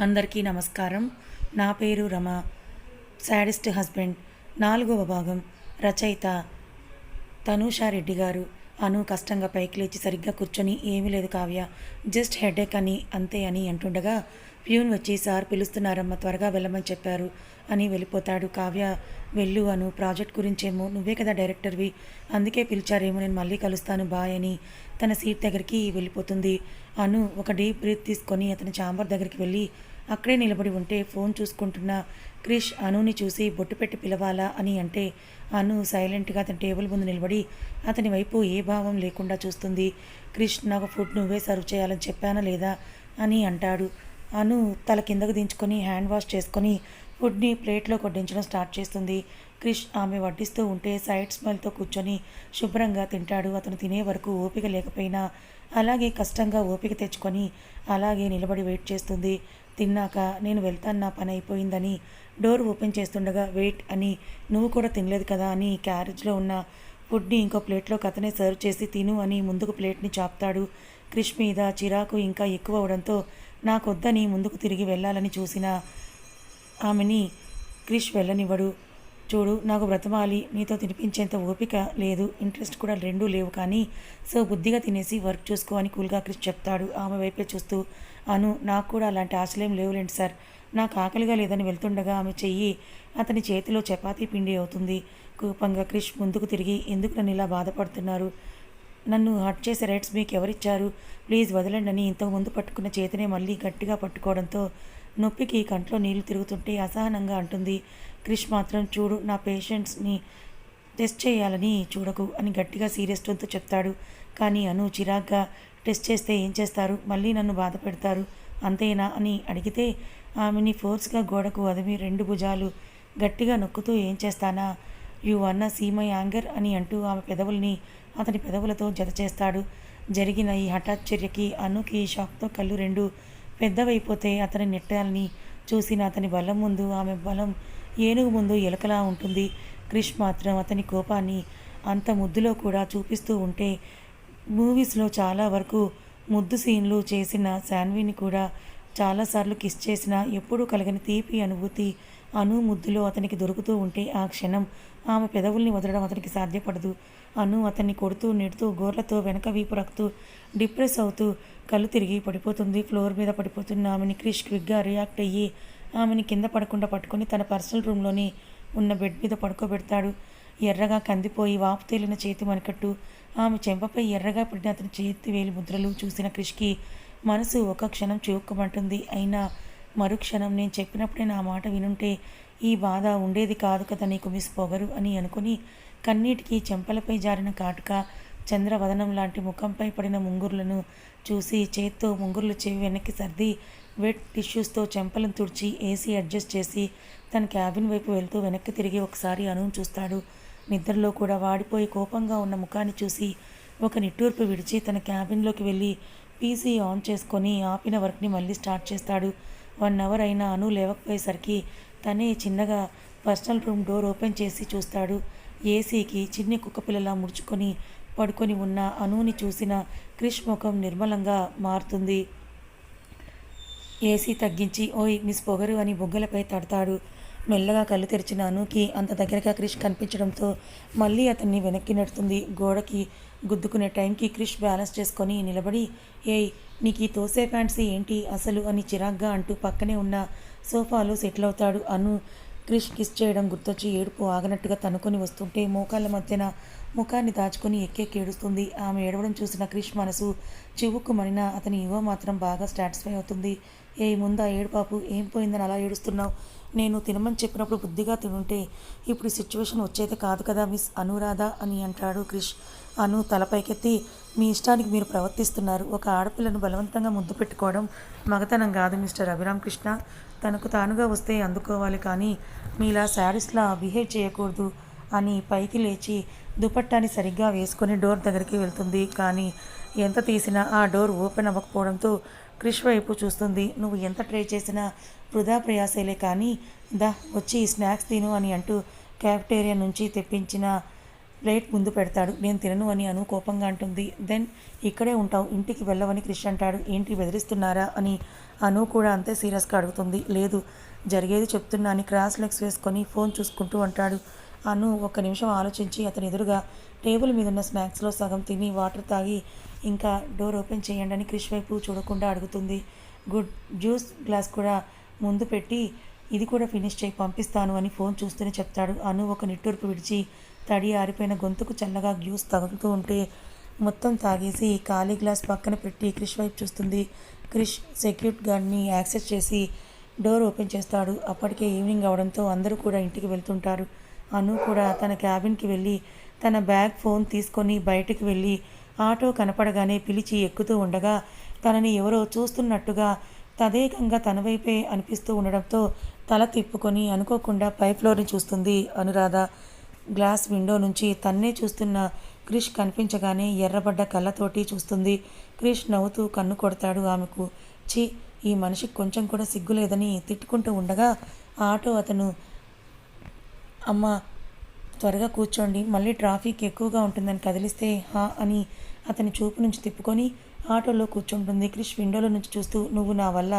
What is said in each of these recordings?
అందరికీ నమస్కారం. నా పేరు రమ. Sadist husband. నాలుగవ భాగం. రచయిత తనూషారెడ్డి గారు. అను కష్టంగా పైకి లేచి సరిగ్గా కూర్చొని ఏమీ లేదు కావ్య. జస్ట్ హెడేక్ అని అంతే అని అంటుండగా ప్యూన్ వచ్చి సార్ పిలుస్తున్నారమ్మ త్వరగా వెళ్ళమని చెప్పారు అని వెళ్ళిపోతాడు కావ్య. వెళ్ళు అను ప్రాజెక్ట్ గురించేమో నువ్వే కదా డైరెక్టర్వి అందుకే పిలిచారేమో నేను మళ్ళీ కలుస్తాను బాయ్ అని తన సీట్ దగ్గరికి వెళ్ళిపోతుంది. అను ఒక డీప్ బ్రీత్ తీసుకొని అతని చాంబర్ దగ్గరికి వెళ్ళి అక్కడే నిలబడి ఉంటే ఫోన్ చూసుకుంటున్న క్రిష్ అనుని చూసి బొట్టు పెట్టి పిలవాలా అని అంటే అను సైలెంట్గా అతని టేబుల్ ముందు నిలబడి అతని వైపు ఏ భావం లేకుండా చూస్తుంది. క్రిష్ నాకు ఫుడ్ నువ్వే సర్వ్ చేయాలని చెప్పానా లేదా? అని అంటాడు. అను తల కిందకు దించుకొని హ్యాండ్ వాష్ చేసుకొని ఫుడ్ని ప్లేట్లో కొట్టించడం స్టార్ట్ చేస్తుంది. క్రిష్ ఆమె వడ్డిస్తూ ఉంటే సైడ్ స్మెల్తో కూర్చొని శుభ్రంగా తింటాడు. అతను తినే వరకు ఓపిక లేకపోయినా అలాగే కష్టంగా ఓపిక తెచ్చుకొని అలాగే నిలబడి వెయిట్ చేస్తుంది. తిన్నాక నేను వెళ్తాను నా పని అయిపోయిందని డోర్ ఓపెన్ చేస్తుండగా వెయిట్ అని నువ్వు కూడా తినలేదు కదా అని క్యారేజ్లో ఉన్న ఫుడ్ని ఇంకో ప్లేట్లోకి అతనే సర్వ్ చేసి తిను అని ముందుకు ప్లేట్ని చాపుతాడు. క్రిష్ మీద చిరాకు ఇంకా ఎక్కువ అవడంతో నాకొద్దని ముందుకు తిరిగి వెళ్ళాలని చూసిన ఆమెని క్రిష్ వెళ్ళనివ్వడు. చూడు నాకు బ్రతమాలి నీతో తినిపించేంత ఓపిక లేదు ఇంట్రెస్ట్ కూడా రెండూ లేవు కానీ సో బుద్ధిగా తినేసి వర్క్ చూసుకో అని కూల్గా క్రిష్ చెప్తాడు. ఆమె వైపే చూస్తూ అను నాకు కూడా అలాంటి ఆశలేం లేవులేండి సార్. నాకు ఆకలిగా లేదని వెళ్తుండగా ఆమె చెయ్యి అతని చేతిలో చపాతీ పిండి అవుతుంది. కోపంగా క్రిష్ ముందుకు తిరిగి ఎందుకు నన్ను ఇలా బాధపడుతున్నారు? నన్ను హట్ చేసే రైట్స్ మీకు ఎవరిచ్చారు? ప్లీజ్ వదలండి అని ఇంతకు ముందు పట్టుకున్న చేతినే మళ్ళీ గట్టిగా పట్టుకోవడంతో నొప్పికి కంట్లో నీళ్ళు తిరుగుతుంటే అసహనంగా అంటుంది. క్రిష్ మాత్రం చూడు నా పేషెంట్స్ని టెస్ట్ చేయాలని చూడకు అని గట్టిగా సీరియస్ టోన్తో చెప్తాడు. కానీ అను చిరాగ్గా టెస్ట్ చేస్తే ఏం చేస్తారు? మళ్ళీ నన్ను బాధ పెడతారు అంతేనా? అని అడిగితే ఆమెని ఫోర్స్గా గోడకు అదిమి రెండు భుజాలు గట్టిగా నొక్కుతూ ఏం చేస్తానా? యు అన్న సీమై యాంగర్ అని అంటూ ఆమె పెదవుల్ని అతని పెదవులతో జత చేస్తాడు. జరిగిన ఈ హఠాత్ చర్యకి అనుకి షాక్తో కళ్ళు రెండు పెద్దవైపోతే అతని నెట్టాలని చూసిన అతని బలం ముందు ఆమె బలం ఏనుగు ముందు ఎలకలా ఉంటుంది. క్రిష్ మాత్రం అతని కోపాన్ని అంత ముద్దులో కూడా చూపిస్తూ ఉంటే మూవీస్లో చాలా వరకు ముద్దు సీన్లు చేసిన శాన్వీని కూడా చాలాసార్లు కిస్ చేసిన ఎప్పుడూ కలగని తీపి అనుభూతి అను ముద్దులో అతనికి దొరుకుతూ ఉంటే ఆ క్షణం ఆమె పెదవుల్ని వదలడం అతనికి సాధ్యపడదు. అను అతన్ని కొడుతూ నెడుతూ గోర్లతో వెనక వీపు రక్తూ డిప్రెస్ అవుతూ కళ్ళు తిరిగి పడిపోతుంది. ఫ్లోర్ మీద పడిపోతున్న ఆమెని క్రిష్ క్విక్గా రియాక్ట్ అయ్యి ఆమెని కింద పడకుండా పట్టుకొని తన పర్సనల్ రూమ్లోని ఉన్న బెడ్ మీద పడుకోబెడతాడు. ఎర్రగా కందిపోయి వాపు తేలిన చేతి మనకట్టు ఆమె చెంపపై ఎర్రగా పడిన అతని చేతి వేలి ముద్రలు చూసిన క్రిష్కి మనసు ఒక క్షణం చివుక్కమంటుంది. అయినా మరుక్షణం నేను చెప్పినప్పుడే నా మాట వినుంటే ఈ బాధ ఉండేది కాదు కదా నీకు మిస్ పొగరు అని అనుకుని కన్నీటికి చెంపలపై జారిన కాటుక చంద్రవదనం లాంటి ముఖంపై పడిన ముంగుర్లను చూసి చేత్తో ముంగుర్లు చెవి వెనక్కి సర్ది వెట్ టిష్యూస్తో చెంపలను తుడిచి ఏసీ అడ్జస్ట్ చేసి తన క్యాబిన్ వైపు వెళ్తూ వెనక్కి తిరిగి ఒకసారి అను చూస్తాడు. నిద్రలో కూడా వాడిపోయి కోపంగా ఉన్న ముఖాన్ని చూసి ఒక నిట్టూర్పు విడిచి తన క్యాబిన్లోకి వెళ్ళి పీసీ ఆన్ చేసుకొని ఆపిన వర్క్ని మళ్ళీ స్టార్ట్ చేస్తాడు. వన్ అవర్ అయినా అను లేవకపోయేసరికి తనే చిన్నగా పర్సనల్ రూమ్ డోర్ ఓపెన్ చేసి చూస్తాడు. ఏసీకి చిన్ని కుక్కపిల్లలా ముడుచుకొని పడుకొని ఉన్న అనుని చూసిన క్రిష్ ముఖం నిర్మలంగా మారుతుంది. ఏసీ తగ్గించి ఓయ్ మిస్ పొగరు అని బుగ్గలపై తడతాడు. మెల్లగా కళ్ళు తెరిచిన అనుకి అంత దగ్గరగా క్రిష్ కనిపించడంతో మళ్ళీ అతన్ని వెనక్కి నెడుతుంది. గోడకి గుద్దుకునే టైంకి క్రిష్ బ్యాలెన్స్ చేసుకొని నిలబడి ఏయ్ నీకు ఈ తోసే ఫ్యాన్సీ ఏంటి? అసలు అని చిరాగ్గా అంటూ పక్కనే ఉన్న సోఫాలో సెటిల్ అవుతాడు అను. క్రిష్ కిస్ చేయడం గుర్తొచ్చి ఏడుపు ఆగనట్టుగా తనుకొని వస్తుంటే మోకాళ్ళ మధ్యన ముఖాన్ని దాచుకొని ఎక్కెక్కి ఏడుస్తుంది. ఆమె ఏడవడం చూసిన క్రిష్ మనసు చివుక్కుమనిన అతని యువ మాత్రం బాగా సాటిస్ఫై అవుతుంది. ఏ ముందా ఏడుపాపు ఏం పోయిందని అలా ఏడుస్తున్నావు? నేను తినమని చెప్పినప్పుడు బుద్ధిగా తినుంటే ఇప్పుడు సిచ్యువేషన్ వచ్చేది కాదు కదా మిస్ అనురాధ అని అంటాడు క్రిష్. అను తలపైకెత్తి మీ ఇష్టానికి మీరు ప్రవర్తిస్తున్నారు. ఒక ఆడపిల్లను బలవంతంగా ముద్దు పెట్టుకోవడం మగతనం కాదు మిస్టర్ అభిరామకృష్ణ. తనకు తానుగా వస్తే అందుకోవాలి కానీ మీలా శారీస్లా బిహేవ్ చేయకూడదు అని పైకి లేచి దుపట్టాని సరిగ్గా వేసుకొని డోర్ దగ్గరికి వెళ్తుంది. కానీ ఎంత తీసినా ఆ డోర్ ఓపెన్ అవ్వకపోవడంతో క్రిష్ వైపు చూస్తుంది. నువ్వు ఎంత ట్రై చేసినా వృధా ప్రయాసేలే కానీ దా వచ్చి స్నాక్స్ తిను అని అంటూ క్యాఫ్టేరియా నుంచి తెప్పించిన ప్లేట్ ముందు పెడతాడు. నేను తినను అని అను కోపంగా అంటుంది. దెన్ ఇక్కడే ఉంటావు ఇంటికి వెళ్ళవని క్రిష్ అంటాడు. ఏంటి బెదిరిస్తున్నారా? అని అను కూడా అంతే సీరియస్గా అడుగుతుంది. లేదు జరిగేది చెప్తున్నా అని క్రాస్ లెగ్స్ వేసుకొని ఫోన్ చూసుకుంటూ అంటాడు. అను ఒక్క నిమిషం ఆలోచించి. అతని ఎదురుగా టేబుల్ మీద ఉన్న స్నాక్స్లో సగం తిని వాటర్ తాగి ఇంకా డోర్ ఓపెన్ చేయండి అని క్రిష్ వైపు చూడకుండా అడుగుతుంది. గుడ్ జ్యూస్ గ్లాస్ కూడా ముందు పెట్టి ఇది కూడా ఫినిష్ చేయి పంపిస్తాను అని ఫోన్ చూస్తూనే చెప్తాడు. అను ఒక నిట్టూర్పు విడిచి తడి ఆరిపోయిన గొంతుకు చల్లగా జ్యూస్ తగులుతూ ఉంటే మొత్తం తాగేసి ఖాళీ గ్లాస్ పక్కన పెట్టి క్రిష్ వైపు చూస్తుంది. క్రిష్ సెక్యూరిటీ గార్డ్ని యాక్సెస్ చేసి డోర్ ఓపెన్ చేస్తాడు. అప్పటికే ఈవినింగ్ అవడంతో అందరూ కూడా ఇంటికి వెళ్తుంటారు. అను కూడా తన క్యాబిన్కి వెళ్ళి తన బ్యాగ్ ఫోన్ తీసుకొని బయటికి వెళ్ళి ఆటో కనపడగానే పిలిచి ఎక్కుతూ ఉండగా తనని ఎవరో చూస్తున్నట్టుగా తదేకంగా తన వైపే అనిపిస్తూ ఉండడంతో తల తిప్పుకొని అనుకోకుండా పై ఫ్లోర్ని చూస్తుంది అనురాధ. గ్లాస్ విండో నుంచి తన్నే చూస్తున్న క్రిష్ కనిపించగానే ఎర్రబడ్డ కళ్ళతోటి చూస్తుంది. క్రిష్ నవ్వుతూ కన్ను కొడతాడు ఆమెకు. చి ఈ మనిషికి కొంచెం కూడా సిగ్గు లేదని తిట్టుకుంటూ ఉండగా ఆటో అతను అమ్మ త్వరగా కూర్చోండి మళ్ళీ ట్రాఫిక్ ఎక్కువగా ఉంటుందని కదిలిస్తే హా అని అతని చూపు నుంచి తిప్పుకొని ఆటోలో కూర్చుంటుంది. క్రిష్ విండోలో నుంచి చూస్తూ నువ్వు నా వల్ల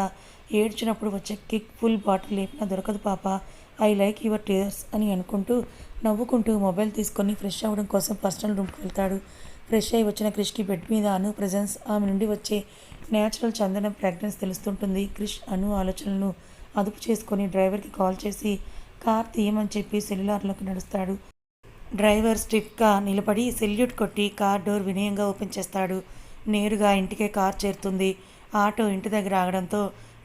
ఏడ్చినప్పుడు వచ్చే కిక్ ఫుల్ బాటిల్ లేపినా దొరకదు పాప. ఐ లైక్ యువర్ టీయర్స్ అని అనుకుంటూ నవ్వుకుంటూ మొబైల్ తీసుకొని ఫ్రెష్ అవ్వడం కోసం పర్సనల్ రూమ్కి వెళ్తాడు. ఫ్రెష్ అయి వచ్చిన క్రిష్కి బెడ్ మీద అను ప్రజెన్స్ ఆమె నుండి వచ్చే నేచురల్ చందనం ఫ్రాగ్రెన్స్ తెలుస్తుంటుంది. క్రిష్ అను ఆలోచనలను అదుపు చేసుకొని డ్రైవర్కి కాల్ చేసి కార్ తీయమని చెప్పి సెల్యులార్లోకి నడుస్తాడు. డ్రైవర్ స్టిప్గా నిలబడి సెల్యూట్ కొట్టి కార్ డోర్ వినయంగా ఓపెన్ చేస్తాడు. నేరుగా ఇంటికే కార్ చేరుతుంది. ఆటో ఇంటి దగ్గర ఆగడంతో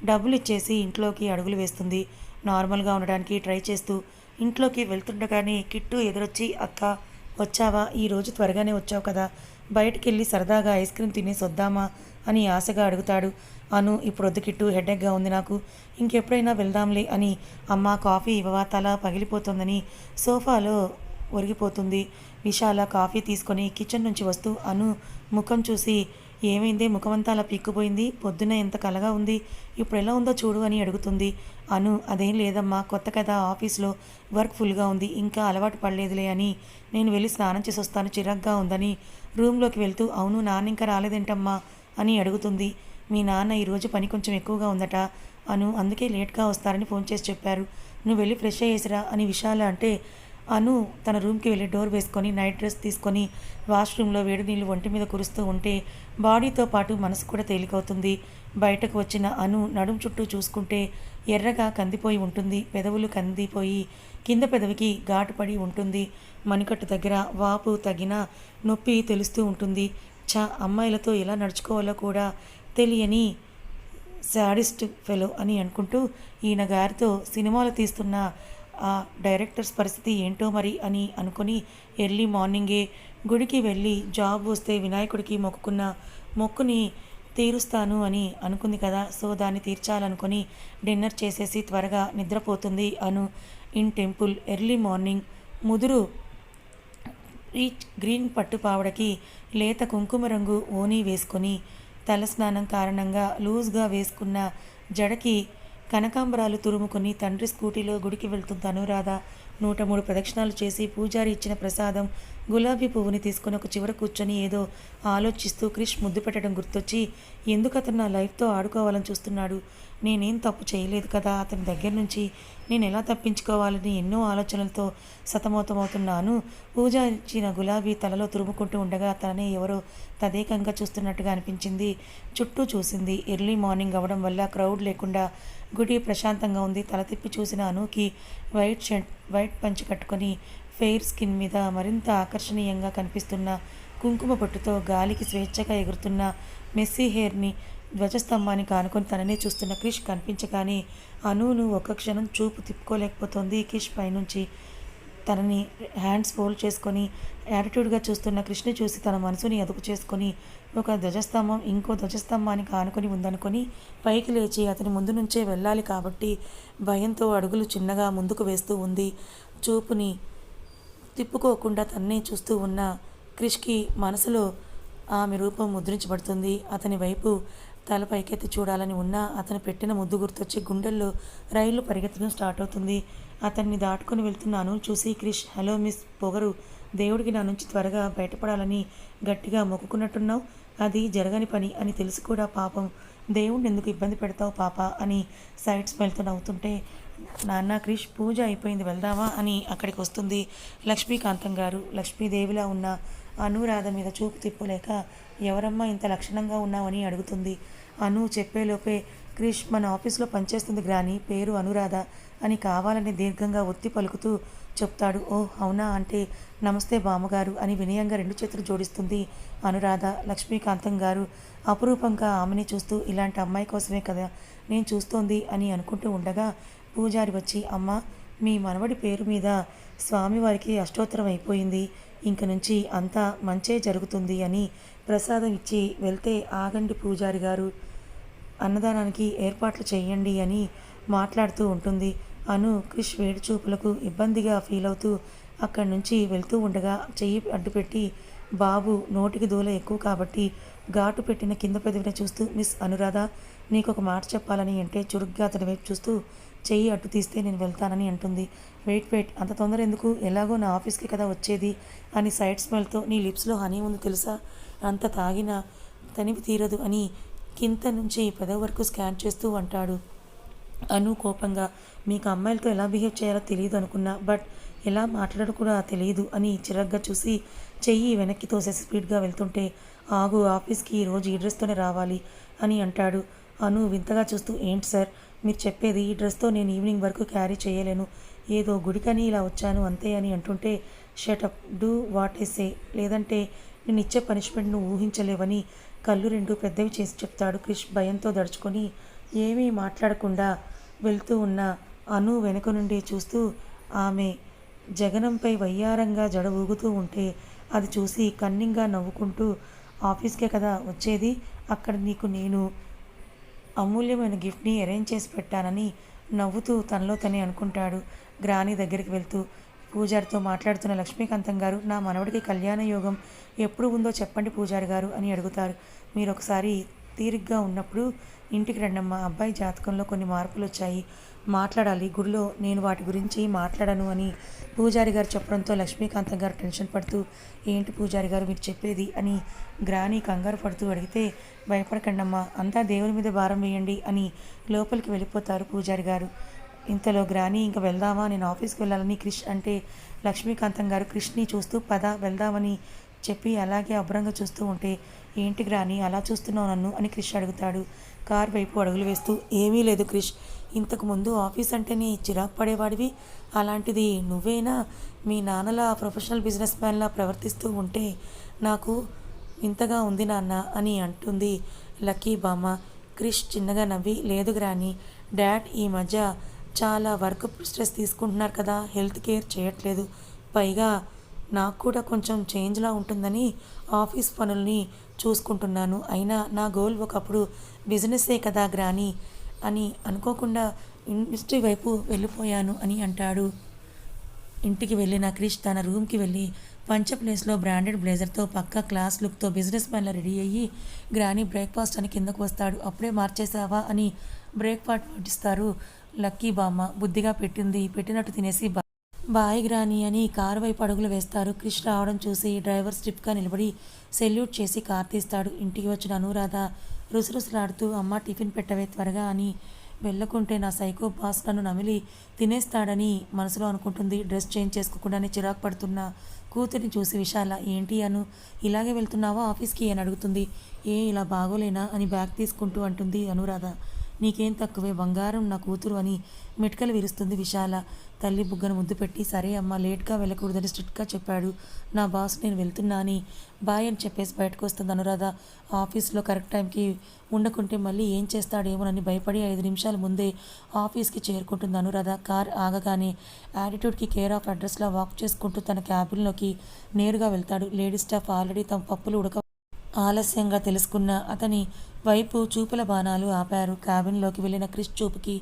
డబ్బులు ఇచ్చేసి ఇంట్లోకి అడుగులు వేస్తుంది. నార్మల్గా ఉండడానికి ట్రై చేస్తూ ఇంట్లోకి వెళ్తుండగానే కిట్టు ఎదురొచ్చి అక్క వచ్చావా? ఈరోజు త్వరగానే వచ్చావు కదా. బయటికి వెళ్ళి సరదాగా ఐస్ క్రీమ్ తినేసి వద్దామా అని ఆశగా అడుగుతాడు. అను ఇప్పుడు వద్దు కిట్టు హెడేక్గా ఉంది నాకు. ఇంకెప్పుడైనా వెళ్దాంలే అని అమ్మ కాఫీ ఇవ్వవా తల పగిలిపోతుందని సోఫాలో ఒరిగిపోతుంది. విశాల కాఫీ తీసుకొని కిచెన్ నుంచి వస్తూ అను ముఖం చూసి ఏమైంది? ముఖమంతా అలా పీక్కుపోయింది. పొద్దున ఎంత కలగా ఉంది? ఇప్పుడు ఎలా ఉందో చూడు అని అడుగుతుంది. అను అదేం లేదమ్మా కొత్త కదా ఆఫీస్లో వర్క్ ఫుల్గా ఉంది. ఇంకా అలవాటు పడలేదులే అని. నేను వెళ్ళి స్నానం చేసి వస్తాను చిరాగ్గా ఉందని రూమ్లోకి వెళ్తూ అవును నాన్న ఇంకా రాలేదేంటమ్మా? అని అడుగుతుంది. మీ నాన్న ఈరోజు పని కొంచెం ఎక్కువగా ఉందట. అను అందుకే లేట్గా వస్తారని ఫోన్ చేసి చెప్పారు. నువ్వు వెళ్ళి ఫ్రెష్ అయ్యేసిరా అని విశాల అంటే అను తన రూమ్కి వెళ్ళి డోర్ వేసుకొని నైట్ డ్రెస్ తీసుకొని వాష్రూమ్లో వేడి నీళ్ళు ఒంటి మీద కురుస్తూ ఉంటే బాడీతో పాటు మనసు కూడా తేలికవుతుంది. బయటకు వచ్చిన అను నడుం చుట్టూ చూసుకుంటే ఎర్రగా కందిపోయి ఉంటుంది. పెదవులు కందిపోయి కింద పెదవికి ఘాటుపడి ఉంటుంది. మణికట్టు దగ్గర వాపు తగిన నొప్పి తెలుస్తూ ఉంటుంది. చా అమ్మాయిలతో ఎలా నడుచుకోవాలో కూడా తెలియని శాడిస్ట్ ఫెలో అని అనుకుంటూ ఈయన గారితో సినిమాలు తీస్తున్న ఆ డైరెక్టర్స్ పరిస్థితి ఏంటో మరి అని అనుకొని ఎర్లీ మార్నింగే గుడికి వెళ్ళి జాబ్ వస్తే వినాయకుడికి మొక్కుకున్న మొక్కుని తీరుస్తాను అని అనుకుంది కదా. సో దాన్ని తీర్చాలనుకుని డిన్నర్ చేసేసి త్వరగా నిద్రపోతుంది Anu in temple. Early morning ముదురు రీచ్ గ్రీన్ పట్టు పావడకి లేత కుంకుమ రంగు ఓనీ వేసుకొని తలస్నానం కారణంగా లూజ్గా వేసుకున్న జడకి కనకాంబరాలు తురుముకుని తండ్రి స్కూటీలో గుడికి వెళ్తుంది అనురాధ నూట మూడు ప్రదక్షిణాలు చేసి పూజారి ఇచ్చిన ప్రసాదం గులాబీ పువ్వుని తీసుకుని ఒక చివర కూర్చొని ఏదో ఆలోచిస్తూ క్రిష్ ముద్దు పెట్టడం గుర్తొచ్చి ఎందుకు అతను నా లైఫ్తో ఆడుకోవాలని చూస్తున్నాడు? నేనేం తప్పు చేయలేదు కదా? అతని దగ్గర నుంచి నేను ఎలా తప్పించుకోవాలని ఎన్నో ఆలోచనలతో సతమతమవుతున్నాను. పూజారి ఇచ్చిన గులాబీ తలలో తురుముకుంటూ ఉండగా తననే ఎవరో తదేకంగా చూస్తున్నట్టుగా అనిపించింది. చుట్టూ చూసింది. ఎర్లీ మార్నింగ్ అవ్వడం వల్ల క్రౌడ్ లేకుండా గుడి ప్రశాంతంగా ఉంది. తల తిప్పి చూసిన అనూకి వైట్ షర్ట్ వైట్ పంచి కట్టుకొని ఫెయిర్ స్కిన్ మీద మరింత ఆకర్షణీయంగా కనిపిస్తున్న కుంకుమ పొట్టుతో గాలికి స్వేచ్ఛగా ఎగురుతున్న మెస్సీ హెయిర్ని ధ్వజస్తంభానికి ఆనుకొని తననే చూస్తున్న క్రిష్ కనిపించగానే అనును ఒక్క క్షణం చూపు తిప్పుకోలేకపోతుంది. క్రిష్ పైనుంచి తనని హ్యాండ్స్ ఫోల్డ్ చేసుకొని యాటిట్యూడ్గా చూస్తున్న కృష్ణ చూసి తన మనసుని అదుపు చేసుకొని ఒక ధ్వజస్తంభం ఇంకో ధ్వజస్తంభానికి ఆనుకొని ఉందనుకొని పైకి లేచి అతని ముందు నుంచే వెళ్ళాలి కాబట్టి భయంతో అడుగులు చిన్నగా ముందుకు వేస్తూ ఉంది. చూపుని తిప్పుకోకుండా తన్నే చూస్తూ ఉన్న క్రిష్కి మనసులో ఆమె రూపం ముద్రించబడుతుంది. అతని వైపు తల పైకెత్తి చూడాలని ఉన్నా అతను పెట్టిన ముద్దు గుర్తొచ్చి గుండెల్లో రైలు పరిగెత్తడం స్టార్ట్ అవుతుంది. అతన్ని దాటుకొని వెళ్తున్నాను. చూసి క్రిష్ హలో మిస్ పొగరు దేవుడికి నా నుంచి త్వరగా బయటపడాలని గట్టిగా మొక్కుకున్నట్టున్నావు? అది జరగని పని అని తెలిసి కూడా పాపం. దేవుడిని ఎందుకు ఇబ్బంది పెడతావు పాప? అని సైడ్ స్మెల్తో నవ్వుతుంటే నాన్న క్రిష్ పూజ అయిపోయింది వెళ్దామా? అని అక్కడికి వస్తుంది లక్ష్మీకాంతం గారు. లక్ష్మీదేవిలా ఉన్న అనురాధ మీద చూపు తిప్పలేక ఎవరమ్మా ఇంత లక్షణంగా ఉన్నావని అడుగుతుంది. అను చెప్పేలోపే క్రిష్ మన ఆఫీస్లో పనిచేస్తుంది గ్రాని. పేరు అనురాధ. అని కావాలని దీర్ఘంగా ఒత్తి పలుకుతూ చెప్తాడు. ఓ అవునా అంటే నమస్తే బామ్మగారు అని వినయంగా రెండు చేతులు జోడిస్తుంది అనురాధ. లక్ష్మీకాంతం గారు అపురూపంగా ఆమెని చూస్తూ ఇలాంటి అమ్మాయి కోసమే కదా నేను చూస్తోంది అని అనుకుంటూ ఉండగా పూజారి వచ్చి అమ్మ మీ మనవడి పేరు మీద స్వామివారికి అష్టోత్తరం అయిపోయింది. ఇంక నుంచి అంతా మంచే జరుగుతుంది అని ప్రసాదం ఇచ్చి వెళ్తే ఆగండి పూజారి గారు. అన్నదానానికి ఏర్పాట్లు చేయండి అని మాట్లాడుతూ ఉంటుంది. అను క్రిష్ వేడి చూపులకు ఇబ్బందిగా ఫీల్ అవుతూ అక్కడి నుంచి వెళ్తూ ఉండగా చెయ్యి అడ్డుపెట్టి బాబు నోటికి దూల ఎక్కువ కాబట్టి ఘాటు పెట్టిన కింద పెదవిన చూస్తూ మిస్ అనురాధ నీకు ఒక మాట చెప్పాలని అంటే చురుగ్గా అతని వైపు చూస్తూ చెయ్యి అడ్డు తీస్తే నేను వెళ్తానని అంటుంది. వెయిట్ వెయిట్ అంత తొందర ఎందుకు? ఎలాగో నా ఆఫీస్కి కదా వచ్చేది అని సైడ్ స్మెల్తో నీ లిప్స్లో హనీ ఉంది తెలుసా? అంత తాగినా తనివి తీరదు అని కింద నుంచి పెదవి వరకు స్కాన్ చేస్తూ అంటాడు. అను కోపంగా మీకు అమ్మాయిలతో ఎలా బిహేవ్ చేయాలో తెలియదు అనుకున్నా బట్ ఎలా మాట్లాడడం కూడా తెలియదు అని చిరగ్గా చూసి చెయ్యి వెనక్కి తోసేసి స్పీడ్గా వెళ్తుంటే ఆగు ఆఫీస్కి ఈరోజు ఈ డ్రెస్తోనే రావాలి అని అంటాడు. అను వింతగా చూస్తూ ఏంటి సార్ మీరు చెప్పేది ఈ డ్రెస్తో నేను ఈవినింగ్ వరకు క్యారీ చేయలేను. ఏదో గుడికని ఇలా వచ్చాను అంతే అని అంటుంటే shut up do what I say. లేదంటే నేను ఇచ్చే పనిష్మెంట్ను ఊహించలేవని కళ్ళు రెండు పెద్దవి చేసి చెప్తాడు క్రిష్ భయంతో దడుచుకొని. ఏమీ మాట్లాడకుండా వెళ్తూ ఉన్న అను వెనుక నుండి చూస్తూ ఆమె జగనంపై వయ్యారంగా జడ ఊగుతూ ఉంటే అది చూసి కన్నింగా నవ్వుకుంటూ ఆఫీస్కే కదా వచ్చేది? అక్కడ నీకు నేను అమూల్యమైన గిఫ్ట్ని అరేంజ్ చేసి పెట్టానని నవ్వుతూ తనలో తనే అనుకుంటాడు. గ్రాని దగ్గరికి వెళ్తూ పూజారితో మాట్లాడుతున్న లక్ష్మీకాంతం గారు నా మనవడికి కళ్యాణ యోగం ఎప్పుడు ఉందో చెప్పండి పూజారి గారు అని అడుగుతారు. మీరు ఒకసారి తీరిగ్గా ఉన్నప్పుడు ఇంటికి రండమ్మా అబ్బాయి జాతకంలో కొన్ని మార్పులు వచ్చాయి మాట్లాడాలి. గుడిలో నేను వాటి గురించి మాట్లాడను అని పూజారి గారు చెప్పడంతో లక్ష్మీకాంతం గారు టెన్షన్ పడుతూ ఏంటి పూజారి గారు మీరు చెప్పేది అని గ్రాని కంగారు పడుతూ అడిగితే భయపడకండమ్మా అంతా దేవుని మీద భారం వేయండి అని లోపలికి వెళ్ళిపోతారు పూజారి గారు. ఇంతలో గ్రాని ఇంకా వెళ్దామా? నేను ఆఫీస్కి వెళ్ళాలని క్రిష్ అంటే లక్ష్మీకాంతం గారు క్రిష్ని చూస్తూ పద వెళ్దామని చెప్పి అలాగే అభ్రంగా చూస్తూ ఉంటే ఏంటి గ్రాని అలా చూస్తున్నావు నన్ను? అని క్రిష్ అడుగుతాడు. కార్ వైపు అడుగులు వేస్తూ ఏమీ లేదు క్రిష్ ఇంతకుముందు ఆఫీస్ అంటేనే చిరాకు పడేవాడివి. అలాంటిది నువ్వేనా? మీ నాన్నలా ప్రొఫెషనల్ బిజినెస్ మ్యాన్లా ప్రవర్తిస్తూ ఉంటే నాకు ఇంతగా ఉంది నాన్న అని అంటుంది లక్కీ బామ్మ. క్రిష్ చిన్నగా నవ్వి లేదు గ్రాని డాడ్ ఈ మధ్య చాలా వర్క్ స్ట్రెస్ తీసుకుంటున్నారు కదా హెల్త్ కేర్ చేయట్లేదు. పైగా నాకు కూడా కొంచెం చేంజ్లా ఉంటుందని ఆఫీస్ పనుల్ని చూసుకుంటున్నాను. అయినా నా గోల్ ఒకప్పుడు బిజినెస్సే కదా గ్రాని అని అనుకోకుండా ఇండస్ట్రీ వైపు వెళ్ళిపోయాను అని అంటాడు. ఇంటికి వెళ్ళిన క్రిష్ తన రూమ్కి వెళ్ళి పంచప్లేస్లో బ్రాండెడ్ బ్లేజర్తో పక్క క్లాస్ లుక్తో బిజినెస్ మ్యాన్లో రెడీ అయ్యి గ్రాని బ్రేక్ఫాస్ట్ అని కిందకు వస్తాడు. అప్పుడే మార్చేసావా అని బ్రేక్ఫాస్ట్ వడ్డిస్తారు. లక్కీ బామ్మ బుద్ధిగా పెట్టింది. పెట్టినట్టు తినేసి బా బాయ్ గ్రాని అని కారు వైపు అడుగులు వేస్తారు. క్రిష్ రావడం చూసి డ్రైవర్ స్ట్రిప్గా నిలబడి సెల్యూట్ చేసి కార్ తీస్తాడు. ఇంటికి వచ్చిన అనురాధ రుసరుసలాడుతూ అమ్మ టిఫిన్ పెట్టవే త్వరగా అని వెళ్ళకుంటే నా సైకో బాస్ నన్ను నమిలి తినేస్తాడని మనసులో అనుకుంటుంది. డ్రెస్ చేంజ్ చేసుకోకుండానే చిరాకు పడుతున్న కూతురిని చూసి విశాల ఏంటి అను ఇలాగే వెళ్తున్నావా ఆఫీస్కి? అని అడుగుతుంది. ఏ ఇలా బాగోలేనా? అని బ్యాగ్ తీసుకుంటూ అంటుంది అనురాధ. నీకేం తక్కువే బంగారం నా కూతురు అని మెట్కలు విరుస్తుంది విశాల. తల్లి బుగ్గను ముద్దు పెట్టి సరే అమ్మ లేట్గా వెళ్ళకూడదని స్ట్రిక్ట్గా చెప్పాడు. నా బాస్ నేను వెళ్తున్నా అని బాయ్ అని చెప్పేసి బయటకు వస్తుంది అనురాధ. ఆఫీస్లో కరెక్ట్ టైంకి ఉండకుంటే మళ్ళీ ఏం చేస్తాడేమోనని భయపడి ఐదు నిమిషాల ముందే ఆఫీస్కి చేరుకుంటుంది అనురాధ. కార్ ఆగగానే యాటిట్యూడ్కి కేర్ ఆఫ్ అడ్రస్లో వాక్ చేసుకుంటూ తన క్యాబిన్లోకి నేరుగా వెళ్తాడు. లేడీ స్టాఫ్ ఆల్రెడీ తమ పప్పులు ఉడక ఆలస్యంగా తెలుసుకున్న అతని వైపు చూపుల బాణాలు ఆపారు. క్యాబిన్లోకి వెళ్ళిన క్రిష్ చూపుకి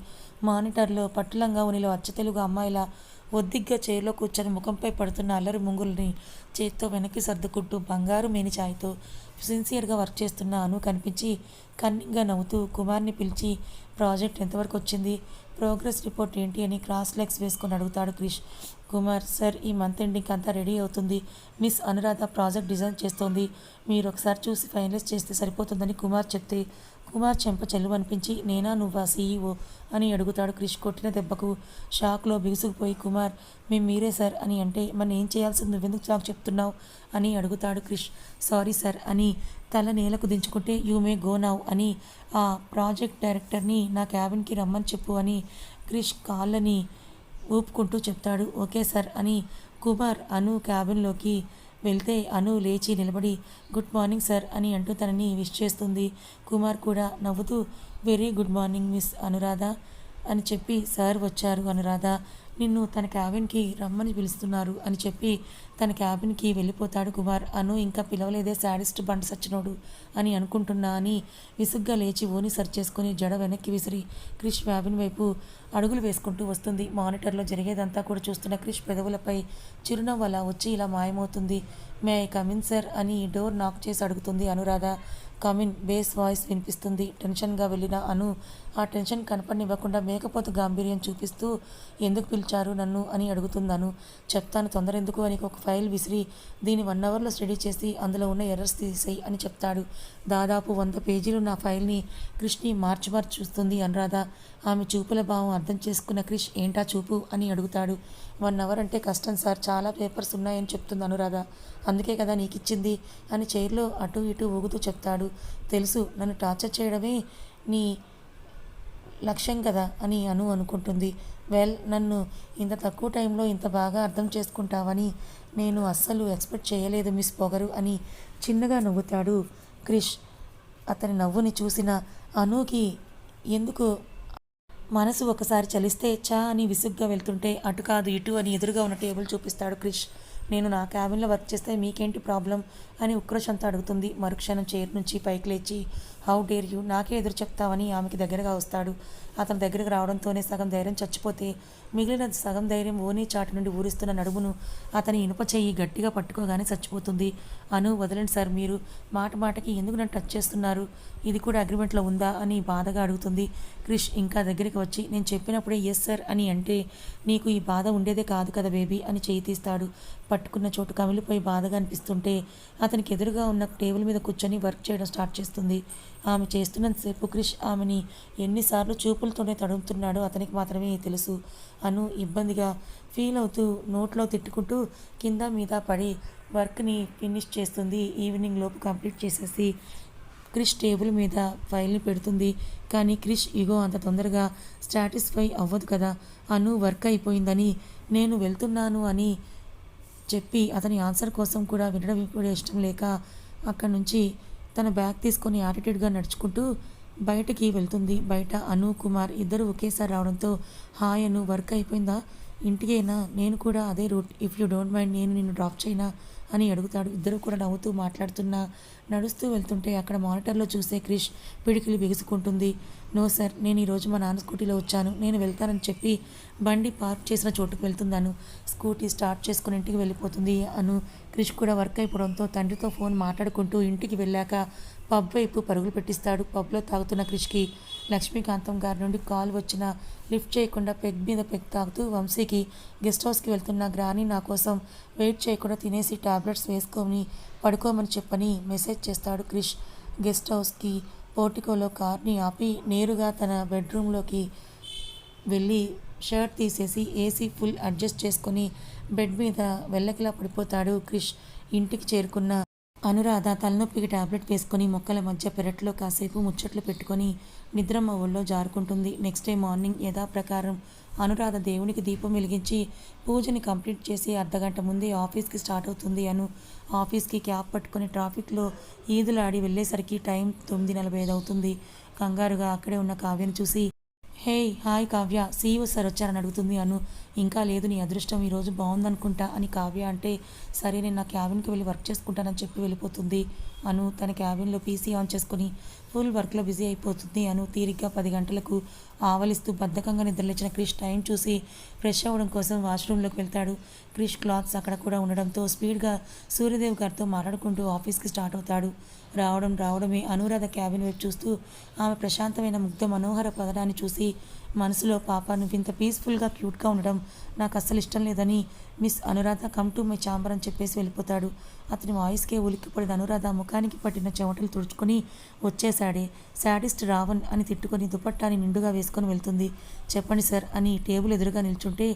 మానిటర్లో పట్టులంగా ఉనిలో అచ్చతెలుగు అమ్మాయిల ఒద్దిగ్గా చైర్లో కూర్చొని ముఖంపై పడుతున్న అల్లరి ముంగుల్ని చేత్తో వెనక్కి సర్దుకుంటూ బంగారు మేనిచాయితో సిన్సియర్గా వర్క్ చేస్తున్న అను కనిపించి కన్నింగ్గా నవ్వుతూ కుమార్ని పిలిచి ప్రాజెక్ట్ ఎంతవరకు వచ్చింది? ప్రోగ్రెస్ రిపోర్ట్ ఏంటి? అని క్రాస్ లెగ్స్ వేసుకొని అడుగుతాడు క్రిష్. కుమార్ సార్ ఈ మంత్ ఎండింగ్ అంతా రెడీ అవుతుంది. మిస్ అనురాధ ప్రాజెక్ట్ డిజైన్ చేస్తోంది. మీరు ఒకసారి చూసి ఫైనలైజ్ చేస్తే సరిపోతుందని కుమార్ చెప్తే కుమార్ చెంప చెల్లు అనిపించి నేనా నువ్వా సీఈఓ? అని అడుగుతాడు క్రిష్ కొట్టిన దెబ్బకు. షాక్లో బిగుసుకుపోయి కుమార్ మేము మీరే సార్ అని అంటే మనం ఏం చేయాల్సింది నువ్వెందుకు నాకు చెప్తున్నావు? అని అడుగుతాడు క్రిష్. సారీ సార్ అని తల నేలకు దించుకుంటే యూ మే గో నౌ అని ఆ ప్రాజెక్ట్ డైరెక్టర్ని నా క్యాబిన్కి రమ్మని చెప్పు అని క్రిష్ కాళ్ళని ఊపుకుంటూ చెప్తాడు. ఓకే సార్ అని కుమార్ అను క్యాబిన్లోకి వెళ్తే అను లేచి నిలబడి గుడ్ మార్నింగ్ సార్ అని అంటూ తనని విష్ చేస్తుంది. కుమార్ కూడా నవ్వుతూ very good morning miss Anuradha అని చెప్పి సార్ వచ్చారు అనురాధ నిన్ను తన క్యాబిన్కి రమ్మని పిలుస్తున్నారు అని చెప్పి తన క్యాబిన్కి వెళ్ళిపోతాడు కుమార్. అను ఇంకా పిలవలేదే శాడిస్ట్ బండ సచ్చినోడు అని అనుకుంటున్నా అని విసుగ్గా లేచి ఓని సర్చ్ చేసుకుని జడ వెనక్కి విసిరి క్రిష్ క్యాబిన్ వైపు అడుగులు వేసుకుంటూ వస్తుంది. మానిటర్లో జరిగేదంతా కూడా చూస్తున్న క్రిష్ పెదవులపై చిరునవ్వు అలా వచ్చి ఇలా మాయమవుతుంది. May I come in sir అని డోర్ నాక్ చేసి అడుగుతుంది అనురాధ. కమిన్ బేస్ వాయిస్ వినిపిస్తుంది. టెన్షన్గా వెళ్ళిన అను ఆ టెన్షన్ కనపడనివ్వకుండా మేకపోతు గాంభీర్యం చూపిస్తూ ఎందుకు పిలిచారు నన్ను అని అడుగుతున్నాను. చెప్తాను తొందర ఎందుకు అని ఒక ఫైల్ విసిరి దీన్ని వన్ అవర్లో స్టడీ చేసి అందులో ఉన్న ఎర్రర్స్ తీసేయి అని చెప్తాడు. దాదాపు వంద పేజీలు నా ఫైల్ని క్రిష్ని మార్చి మార్చి చూస్తుంది అనురాధ. ఆమె చూపుల భావం అర్థం చేసుకున్న క్రిష్ ఏంటా చూపు అని అడుగుతాడు. వన్ అవర్ అంటే కష్టం సార్ చాలా పేపర్స్ ఉన్నాయని చెప్తుంది అనురాధ. అందుకే కదా నీకు ఇచ్చింది అని చైర్లో అటు ఇటు ఊగుతూ చెప్తాడు. తెలుసు నన్ను టార్చర్ చేయడమే నీ లక్ష్యం కదా అని అను అనుకుంటుంది. వెల్ నన్ను ఇంత తక్కువ టైంలో ఇంత బాగా అర్థం చేసుకుంటావని నేను అస్సలు ఎక్స్పెక్ట్ చేయలేదు మిస్ పొగరు అని చిన్నగా నవ్వుతాడు క్రిష్. అతని నవ్వుని చూసిన అనుకి ఎందుకు మనసు ఒకసారి చలిస్తే చా అని విసుగ్గా వెళ్తుంటే అటు కాదు ఇటు అని ఎదురుగా ఉన్న టేబుల్ చూపిస్తాడు క్రిష్. నేను నా క్యాబిన్లో వర్క్ చేస్తే మీకేంటి ప్రాబ్లం? అని ఉక్రోషంతో అడుగుతుంది. మరుక్షణం చైర్ నుంచి పైకి లేచి హౌ డేర్ యూ నాకే ఎదురు చెప్తావని ఆమెకి దగ్గరగా వస్తాడు. అతని దగ్గరకు రావడంతోనే సగం ధైర్యం చచ్చిపోతే మిగిలిన సగం ధైర్యం ఓనీ చాటు నుండి ఊరిస్తున్న నడుమును అతని ఇనుప చెయ్యి గట్టిగా పట్టుకోగానే చచ్చిపోతుంది. అను వదలండి సార్ మీరు. మాట మాటకి ఎందుకు నన్ను టచ్ చేస్తున్నారు? ఇది కూడా అగ్రిమెంట్లో ఉందా అని బాధగా అడుగుతుంది. క్రిష్ ఇంకా దగ్గరికి వచ్చి నేను చెప్పినప్పుడే ఎస్ సార్ అని అంటే నీకు ఈ బాధ ఉండేదే కాదు కదా బేబీ అని చేయి తీస్తాడు. పట్టుకున్న చోటు కమిలిపోయి బాధగా అనిపిస్తుంటే అతనికి ఎదురుగా ఉన్న టేబుల్ మీద కూర్చొని వర్క్ చేయడం స్టార్ట్ చేస్తుంది. ఆమె చేస్తున్నంతసేపు క్రిష్ ఆమెని ఎన్నిసార్లు చూపులతోనే తడుముతున్నాడో అతనికి మాత్రమే తెలుసు. అను ఇబ్బందిగా ఫీల్ అవుతూ నోట్లో తిట్టుకుంటూ కింద మీద పడి వర్క్ని ఫినిష్ చేస్తుంది. ఈవినింగ్ లోపు కంప్లీట్ చేసేసి క్రిష్ టేబుల్ మీద ఫైల్ని పెడుతుంది. కానీ క్రిష్ ఇగో అంత తొందరగా సాటిస్ఫై అవ్వదు కదా. అను వర్క్ అయిపోయిందని నేను వెళ్తున్నాను అని చెప్పి అతని ఆన్సర్ కోసం కూడా వినడం కూడా ఇష్టం లేక అక్కడి నుంచి తన బ్యాగ్ తీసుకొని యాటిట్యూడ్గా నడుచుకుంటూ బయటకి వెళ్తుంది. బయట అను కుమార్ ఇద్దరు ఒకేసారి రావడంతో హాయ్ అను వర్క్ అయిపోయిందా? ఇంటికేనా నేను కూడా అదే route. If you don't mind నేను నిన్ను డ్రాప్ చేయనా? అని అడుగుతాడు. ఇద్దరు కూడా నవ్వుతూ మాట్లాడుతున్నా నడుస్తూ వెళ్తుంటే అక్కడ మానిటర్లో చూసే క్రిష్ పిడికిలు బిగుసుకుంటుంది. నో సార్ నేను ఈరోజు మా నాన్న స్కూటీలో వచ్చాను. నేను వెళ్తానని చెప్పి బండి పార్క్ చేసిన చోటుకు వెళ్తున్నాను. స్కూటీ స్టార్ట్ చేసుకుని ఇంటికి వెళ్ళిపోతుంది అను. క్రిష్ కూడా వర్క్ అయిపోవడంతో తండ్రితో ఫోన్ మాట్లాడుకుంటూ ఇంటికి వెళ్ళాక పబ్ వైపు పరుగులు పెట్టిస్తాడు. పబ్లో తాగుతున్న క్రిష్కి లక్ష్మీకాంతం గారి నుండి కాల్ వచ్చిన లిఫ్ట్ చేయకుండా పెగ్ మీద పెగ్ తాగుతూ వంశీకి గెస్ట్ హౌస్కి వెళ్తున్న గ్రాని నా కోసం వెయిట్ చేయకుండా తినేసి టాబ్లెట్స్ వేసుకొని పడుకోమని చెప్పని మెసేజ్ చేస్తాడు క్రిష్. గెస్ట్ హౌస్కి పోర్టికోలో కార్ని ఆపి నేరుగా తన బెడ్రూమ్లోకి వెళ్ళి షర్ట్ తీసేసి ఏసీ ఫుల్ అడ్జస్ట్ చేసుకొని బెడ్ మీద వెళ్ళకిలా పడిపోతాడు క్రిష్. ఇంటికి చేరుకున్న అనురాధ తలనొప్పికి టాబ్లెట్ వేసుకొని మొక్కల మధ్య పెరట్లో కాసేపు ముచ్చట్లు పెట్టుకొని నిద్రమ్మ ఒళ్ళో జారుకుంటుంది. నెక్స్ట్ డే మార్నింగ్ యథాప్రకారం అనురాధ దేవునికి దీపం వెలిగించి పూజని కంప్లీట్ చేసి అర్ధగంట ముందే ఆఫీస్కి స్టార్ట్ అవుతుంది అను. ఆఫీస్కి క్యాబ్ పట్టుకుని ట్రాఫిక్లో ఈదులాడి వెళ్ళేసరికి టైం తొమ్మిది నలభై ఐదు అవుతుంది. కంగారుగా అక్కడే ఉన్న కావ్యను చూసి hey hi Kavya CEO sir వచ్చారని అడుగుతుంది అను. ఇంకా లేదు నీ అదృష్టం ఈరోజు బాగుందనుకుంటా అని కావ్య అంటే సరే నేను నా క్యాబిన్కి వెళ్ళి వర్క్ చేసుకుంటానని చెప్పి వెళ్ళిపోతుంది అను. తన క్యాబిన్లో పీసీ ఆన్ చేసుకొని ఫుల్ వర్క్లో బిజీ అయిపోతుంది అను. తీరిగ్గా పది గంటలకు ఆవలిస్తూ బద్ధకంగా నిద్రలేచిన క్రిష్ టైం చూసి ఫ్రెష్ అవ్వడం కోసం వాష్రూమ్లోకి వెళ్తాడు. క్రిష్ క్లాత్స్ అక్కడ కూడా ఉండడంతో స్పీడ్గా సూర్యదేవ్ గారితో మాట్లాడుకుంటూ ఆఫీస్కి స్టార్ట్ అవుతాడు. రావడం రావడమే అనురాధ క్యాబిన్ వైపు చూస్తూ ఆమె ప్రశాంతమైన ముగ్ధ మనోహర పదడాన్ని చూసి మనసులో పాప నువ్వు ఇంత పీస్ఫుల్గా క్యూట్గా ఉండడం నాకు అస్సలు ఇష్టం లేదని miss Anuradha come to my chamber అని చెప్పేసి వెళ్ళిపోతాడు. అతని వాయిస్కే ఉలిక్కిపడిన అనురాధ ముఖానికి పట్టిన చెమటలు తుడుచుకొని వచ్చేశాడే. శాడిస్ట్ రావణ్ అని తిట్టుకొని దుపట్టాని నిండుగా వేసుకొని వెళ్తుంది. చెప్పండి సార్ అని టేబుల్ ఎదురుగా నిల్చుంటే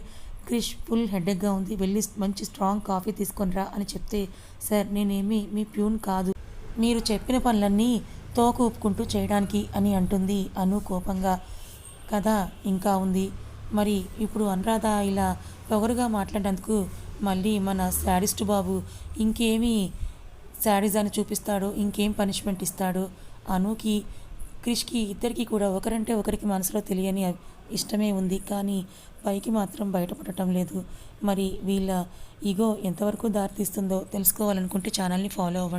క్రిష్ ఫుల్ హెడేక్గా ఉంది. వెళ్ళి మంచి స్ట్రాంగ్ కాఫీ తీసుకొని రా అని చెప్తే సార్ నేనేమి మీ ప్యూన్ కాదు. మీరు చెప్పిన పనులన్నీ తోకూపుకుంటూ చేయడానికి అని అంటుంది అను కోపంగా. కదా ఇంకా ఉంది. మరి ఇప్పుడు అనురాధ ఇలా పొగరుగా మాట్లాడేందుకు మళ్ళీ మన శాడిస్ట్ బాబు ఇంకేమి శాడిజాన్ని చూపిస్తాడో ఇంకేం పనిష్మెంట్ ఇస్తాడో అనుకి క్రిష్కి ఇద్దరికి కూడా ఒకరంటే ఒకరికి మనసులో తెలియని ఇష్టమే ఉంది. కానీ పైకి మాత్రం బయటపడటం లేదు. మరి వీళ్ళ ఈగో ఎంతవరకు దారితీస్తుందో తెలుసుకోవాలనుకుంటే ఛానల్ని ఫాలో అవ్వండి.